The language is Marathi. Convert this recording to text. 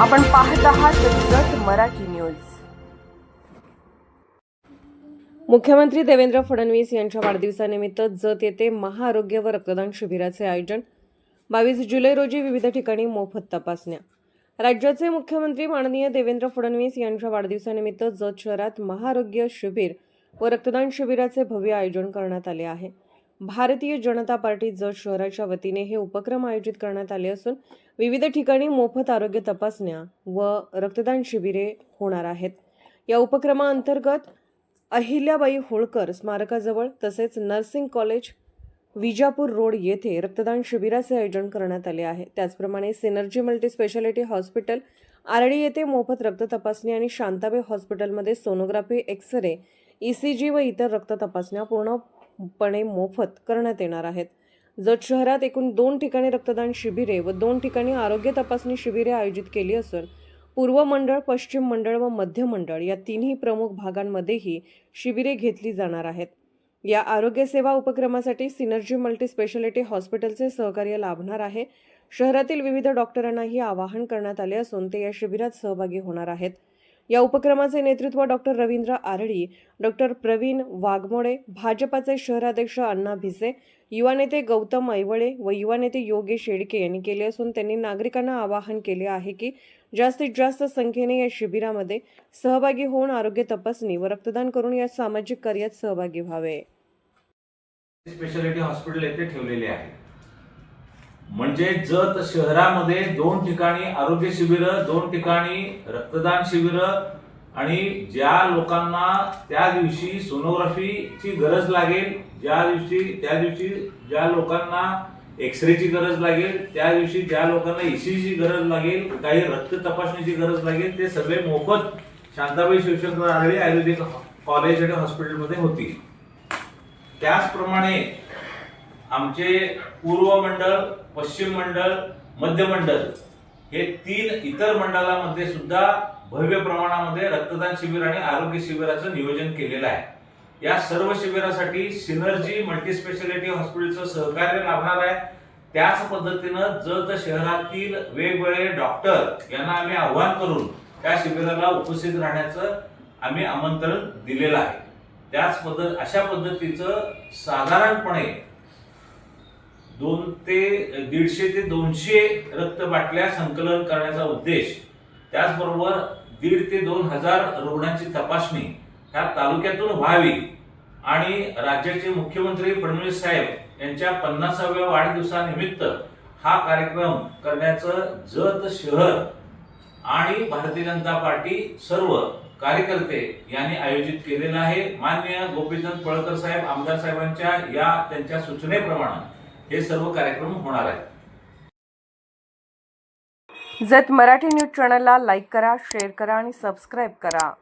आपण पाहत आहात जत मराठी न्यूज. मुख्यमंत्री देवेंद्र फडणवीस यांच्या वाढदिवसानिमित्त जत येथे महाआरोग्य व रक्तदान शिबिराचे आयोजन. बावीस जुलै रोजी विविध ठिकाणी मोफत तपासण्या. राज्याचे मुख्यमंत्री माननीय देवेंद्र फडणवीस यांच्या वाढदिवसानिमित्त जत शहरात महाआरोग्य शिबिर व रक्तदान शिबिराचे भव्य आयोजन करण्यात आले आहे. भारतीय जनता पार्टी जत शहराच्या वतीने हे उपक्रम आयोजित करण्यात आले असून विविध ठिकाणी मोफत आरोग्य तपासण्या व रक्तदान शिबिरे होणार आहेत. या उपक्रमाअंतर्गत अहिल्याबाई होळकर स्मारकाजवळ तसेच नर्सिंग कॉलेज विजापूर रोड येथे रक्तदान शिबिराचे आयोजन करण्यात आले आहे. त्याचप्रमाणे synergy multi speciality hospital RD येथे मोफत रक्त तपासणी आणि शांताबाई हॉस्पिटलमध्ये सोनोग्राफी एक्स रे जी व इतर रक्त तपासण्या पूर्ण पूर्णपणे मोफत करण्यात येणार आहेत. जत शहरात एकूण दोन ठिकाणी रक्तदान शिबिरे व दोन ठिकाणी आरोग्य तपासणी शिबिरे आयोजित केली असून पूर्व मंडळ पश्चिम मंडळ व मध्य मंडळ या तिन्ही प्रमुख भागांमध्येही शिबिरे घेतली जाणार आहेत. या आरोग्य सेवा उपक्रमासाठी सिनर्जी मल्टी स्पेशालिटी हॉस्पिटलचे सहकार्य लाभणार आहे. शहरातील विविध डॉक्टरांनाही आवाहन करण्यात आले असून ते या शिबिरात सहभागी होणार आहेत. या उपक्रमाचे नेतृत्व doctor Ravindra RD doctor Pravin Waghmode भाजपाचे शहराध्यक्ष अण्णा भिसे युवा नेते गौतम ऐवळे व युवा नेते योगेश शेडके यांनी केले असून त्यांनी नागरिकांना आवाहन केले आहे की जास्तीत जास्त संख्येने या शिबिरामध्ये सहभागी होऊन आरोग्य तपासणी व रक्तदान करून या सामाजिक कार्यात सहभागी व्हावे. स्पेशालिटी हॉस्पिटल येथे ठेवलेले आहे. म्हणजे जत शहरामध्ये दोन ठिकाणी आरोग्य शिबिर दोन ठिकाणी रक्तदान शिबिर आणि ज्या लोकांना त्या दिवशी सोनोग्राफीची गरज लागेल ज्या दिवशी त्या दिवशी ज्या लोकांना एक्सरेची गरज लागेल त्या दिवशी ज्या लोकांना ईसीची गरज लागेल काही रक्त तपासणीची गरज लागेल ते सगळे मोफत शांताबाई शिवशंकर आयुर्वेदिक कॉलेज आणि हॉस्पिटलमध्ये होतील. त्याचप्रमाणे आमचे पूर्व मंडळ पश्चिम मंडळ मध्य मंडळ हे तीन इतर मंडळामध्ये सुद्धा भव्य प्रमाणामध्ये रक्तदान शिबिर आणि आरोग्य शिबिराचं नियोजन केलेलं आहे. या सर्व शिबिरासाठी सिनर्जी मल्टीस्पेशालिटी हॉस्पिटलचं सहकार्य लाभणार आहे. त्याच पद्धतीनं जत शहरातील वेगवेगळे डॉक्टर यांना आम्ही आव्हान करून त्या शिबिराला उपस्थित राहण्याचं आम्ही आमंत्रण दिलेलं आहे. त्याच पद्धत अशा पद्धतीचं साधारणपणे दोन ते दीडशे ते दोनशे रक्त बाटल्या संकलन करण्याचा उद्देश. त्याचबरोबर दीड ते दोन हजार रुग्णांची तपासणी ह्या तालुक्यातून व्हावी आणि राज्याचे मुख्यमंत्री फडणवीस साहेब यांच्या पन्नासाव्या वाढदिवसानिमित्त हा कार्यक्रम करण्याचं जत शहर आणि भारतीय जनता पार्टी सर्व कार्यकर्ते यांनी आयोजित केलेलं आहे. मान्य गोपीचंद पळकर साहेब आमदार साहेबांच्या या त्यांच्या सूचनेप्रमाणे. हे सर्व कार्यक्रम होणार आहेत. जत मराठी न्यूज चॅनलला लाईक करा शेअर करा आणि सबस्क्राईब करा.